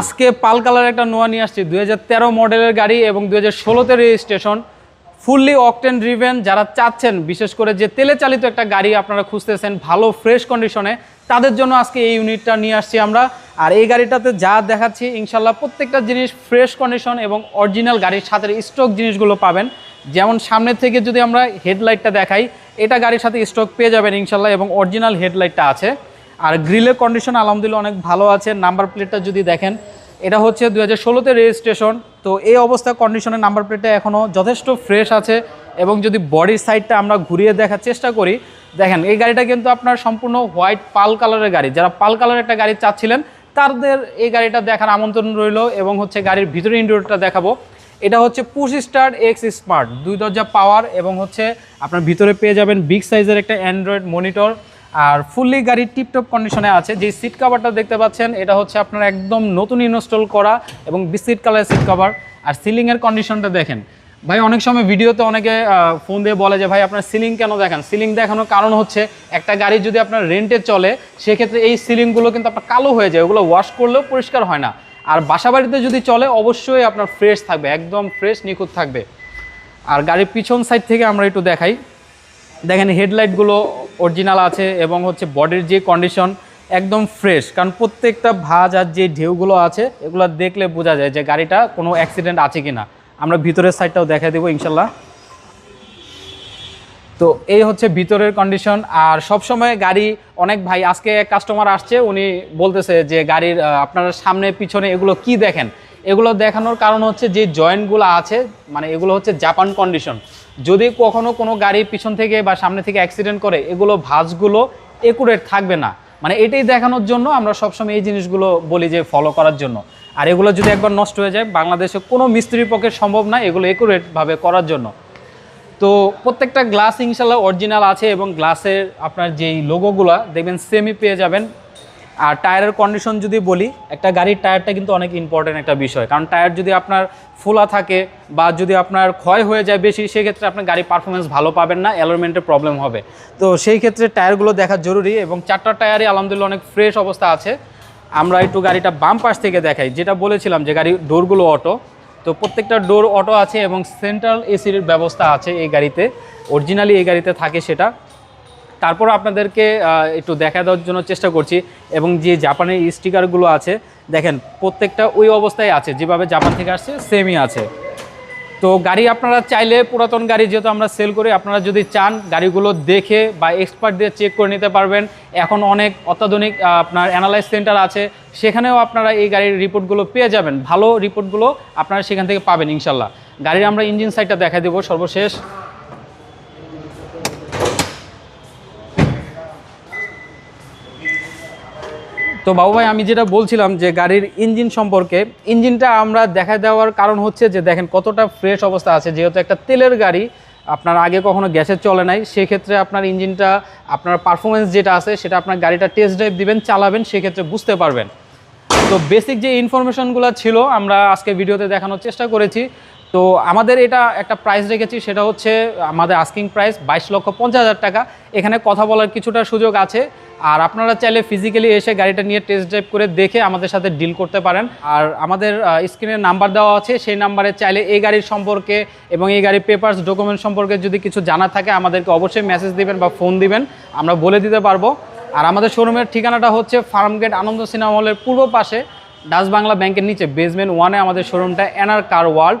আজকে পাল কালার একটা নোয়া নিয়ে আসছি। দুই হাজার তেরো মডেলের গাড়ি এবং দুই হাজার ষোলোতে রেজিস্ট্রেশন, ফুললি অকটেন ড্রিভেন যারা চাচ্ছেন, বিশেষ করে যে তেলে চালিত একটা গাড়ি আপনারা খুঁজতেছেন, ভালো ফ্রেশ কন্ডিশনে তাদের জন্য আজকে এই ইউনিটটা নিয়ে আসছি আমরা। আর এই গাড়িটাতে যা দেখাচ্ছি, ইনশাল্লাহ প্রত্যেকটা জিনিস ফ্রেশ কন্ডিশন এবং অরিজিনাল গাড়ির সাথে স্টক জিনিসগুলো পাবেন। যেমন সামনের থেকে যদি আমরা হেডলাইটটা দেখাই, এটা গাড়ির সাথে স্টক পেয়ে যাবেন ইনশাল্লাহ এবং অরিজিনাল হেডলাইটটা আছে। আর গ্রিলের কন্ডিশন আলহামদুলিল্লাহ অনেক ভালো আছে। নাম্বার প্লেটটা যদি দেখেন, এটা হচ্ছে দু হাজার ষোলোতে রেজিস্ট্রেশন তো এই অবস্থা কন্ডিশনের নাম্বার প্লেটটা এখনও যথেষ্ট ফ্রেশ আছে এবং যদি বডির সাইডটা আমরা ঘুরিয়ে দেখার চেষ্টা করি, দেখেন এই গাড়িটা কিন্তু আপনার সম্পূর্ণ হোয়াইট পাল কালারের গাড়ি। যারা পাল কালারের একটা গাড়ি চাচ্ছিলেন, তাদের এই গাড়িটা দেখার আমন্ত্রণ রইল এবং হচ্ছে গাড়ির ভিতরে ইন্ডোরটা দেখাবো। এটা হচ্ছে পুশ স্টার এক্স স্মার্ট দুই দরজা পাওয়ার এবং হচ্ছে আপনার ভিতরে পেয়ে যাবেন বিগ সাইজের একটা অ্যান্ড্রয়েড মনিটর আর ফুললি গাড়ি টিপটপ কন্ডিশনে আছে। যে সিট কাভারটা দেখতে পাচ্ছেন, এটা হচ্ছে আপনার একদম নতুন ইনস্টল করা এবং বিস্কিট কালার সিট কাভার আর সিলিংয়ের কন্ডিশনটা দেখেন। ভাই, অনেক সময় ভিডিওতে অনেকে ফোন দিয়ে বলে যে, ভাই, আপনার সিলিং কেন দেখান? সিলিং দেখানোর কারণ হচ্ছে, একটা গাড়ি যদি আপনার রেন্টে চলে, সেক্ষেত্রে এই সিলিংগুলো কিন্তু আপনার কালো হয়ে যায়। ওগুলো ওয়াশ করলেও পরিষ্কার হয় না। আর বাসা বাড়িতে যদি চলে, অবশ্যই আপনার ফ্রেশ থাকবে, একদম ফ্রেশ নিখুঁত থাকবে। আর গাড়ির পিছন সাইড থেকে আমরা একটু দেখাই। দেখেন হেডলাইটগুলো অরিজিনাল আছে এবং হচ্ছে বডির যে কন্ডিশন একদম ফ্রেশ কারণ প্রত্যেকটা ভাঁজ আর যে ঢেউগুলো আছে, এগুলো দেখলে বোঝা যায় যে গাড়িটা কোনো অ্যাক্সিডেন্ট আছে কি না আমরা ভিতরের সাইডটাও দেখা দেবো ইনশাল্লাহ। তো এই হচ্ছে ভিতরের কন্ডিশন আর সব সময় গাড়ি, অনেক ভাই, আজকে কাস্টমার আসছে, উনি বলতেছে যে গাড়ির আপনারা সামনে, পিছনে এগুলো কি দেখেন? এগুলো দেখানোর কারণ হচ্ছে যে জয়েন্টগুলো আছে মানে এগুলো হচ্ছে জাপান কন্ডিশন যদি কখনো কোনো গাড়ির পিছন থেকে বা সামনে থেকে অ্যাক্সিডেন্ট করে, এগুলো ভাঁজগুলো একুরেট থাকবে না। মানে এটাই দেখানোর জন্য আমরা সবসময় এই জিনিসগুলো বলি যে ফলো করার জন্য। আর এগুলো যদি একবার নষ্ট হয়ে যায়, বাংলাদেশে কোনো মিস্ত্রির পক্ষে সম্ভব না এগুলো একুরেটভাবে করার জন্য। তো প্রত্যেকটা গ্লাস ইনশাল্লাহ অরিজিনাল আছে এবং গ্লাসের আপনার যেই লোগোগুলো দেখবেন সেমই পেয়ে যাবেন। আর টায়ারের কন্ডিশন যদি বলি, একটা গাড়ির টায়ারটা কিন্তু অনেক ইম্পর্টেন্ট একটা বিষয়। কারণ টায়ার যদি আপনার ফোলা থাকে বা যদি আপনার ক্ষয় হয়ে যায় বেশি, সেক্ষেত্রে আপনার গাড়ি পারফরমেন্স ভালো পাবেন না অ্যালোনমেন্টের প্রবলেম হবে। তো সেই ক্ষেত্রে টায়ারগুলো দেখা জরুরি এবং চারটা টায়ারই আলহামদুলিল্লাহ অনেক ফ্রেশ অবস্থা আছে। আমরা একটু গাড়িটা বাম পাশ থেকে দেখাই। যেটা বলেছিলাম যে গাড়ি ডোরগুলো অটো তো প্রত্যেকটা ডোর অটো আছে এবং সেন্ট্রাল এসির ব্যবস্থা আছে এই গাড়িতে। অরিজিনালি এই গাড়িতে থাকে সেটা। তারপর আপনাদেরকে একটু দেখা দেওয়ার জন্য চেষ্টা করছি। এবং যে জাপানের স্টিকারগুলো আছে, দেখেন, প্রত্যেকটা ওই অবস্থায় আছে। যেভাবে জাপান থেকে আসছে সেমই আছে। তো গাড়ি আপনারা চাইলে, পুরাতন গাড়ি যেহেতু আমরা সেল করি, আপনারা যদি চান, গাড়িগুলো দেখে বা এক্সপার্ট দিয়ে চেক করে নিতে পারবেন। এখন অনেক অত্যাধুনিক আপনার অ্যানালাইজ সেন্টার আছে। সেখানেও আপনারা এই গাড়ির রিপোর্টগুলো পেয়ে যাবেন। ভালো রিপোর্টগুলো আপনারা সেখান থেকে পাবেন, ইনশাল্লাহ। গাড়ির আমরা ইঞ্জিন সাইডটা দেখা দেবো সর্বশেষ। তো বাবু ভাই আমি যেটা বলছিলাম যে গাড়ির ইঞ্জিন সম্পর্কে, ইঞ্জিনটা আমরা দেখা দেওয়ার কারণ হচ্ছে যে দেখেন কতটা ফ্রেশ অবস্থা আছে। যেহেতু একটা তেলের গাড়ি, আপনার আগে কখনো গ্যাসের চলে নাই, সেক্ষেত্রে আপনার ইঞ্জিনটা, আপনার পারফরমেন্স যেটা আছে, সেটা আপনার গাড়িটা টেস্ট ড্রাইভ দিবেন, চালাবেন, সেক্ষেত্রে বুঝতে পারবেন। তো বেসিক যে ইনফরমেশনগুলো ছিল, আমরা আজকে ভিডিওতে দেখানোর চেষ্টা করেছি। তো আমাদের এটা একটা প্রাইস রেখেছি, সেটা হচ্ছে আমাদের আস্কিং প্রাইস বাইশ লক্ষ পঞ্চাশ হাজার টাকা। এখানে কথা বলার কিছুটা সুযোগ আছে। আর আপনারা চাইলে ফিজিক্যালি এসে গাড়িটা নিয়ে টেস্ট ড্রাইভ করে দেখে আমাদের সাথে ডিল করতে পারেন। আর আমাদের স্ক্রিনের নাম্বার দেওয়া আছে, সেই নাম্বারে চাইলে এই গাড়ির সম্পর্কে এবং এই গাড়ির পেপার্স ডকুমেন্ট সম্পর্কে যদি কিছু জানা থাকে, আমাদেরকে অবশ্যই মেসেজ দিবেন বা ফোন দিবেন, আমরা বলে দিতে পারব। আর আমাদের শোরুমের ঠিকানাটা হচ্ছে ফার্মগেট আনন্দ সিনেমা হলের পূর্ব পাশে ডাচ বাংলা ব্যাংকের নিচে বেসমেন্ট ওয়ানে আমাদের শোরুমটা এনআর কার ওয়ার্ল্ড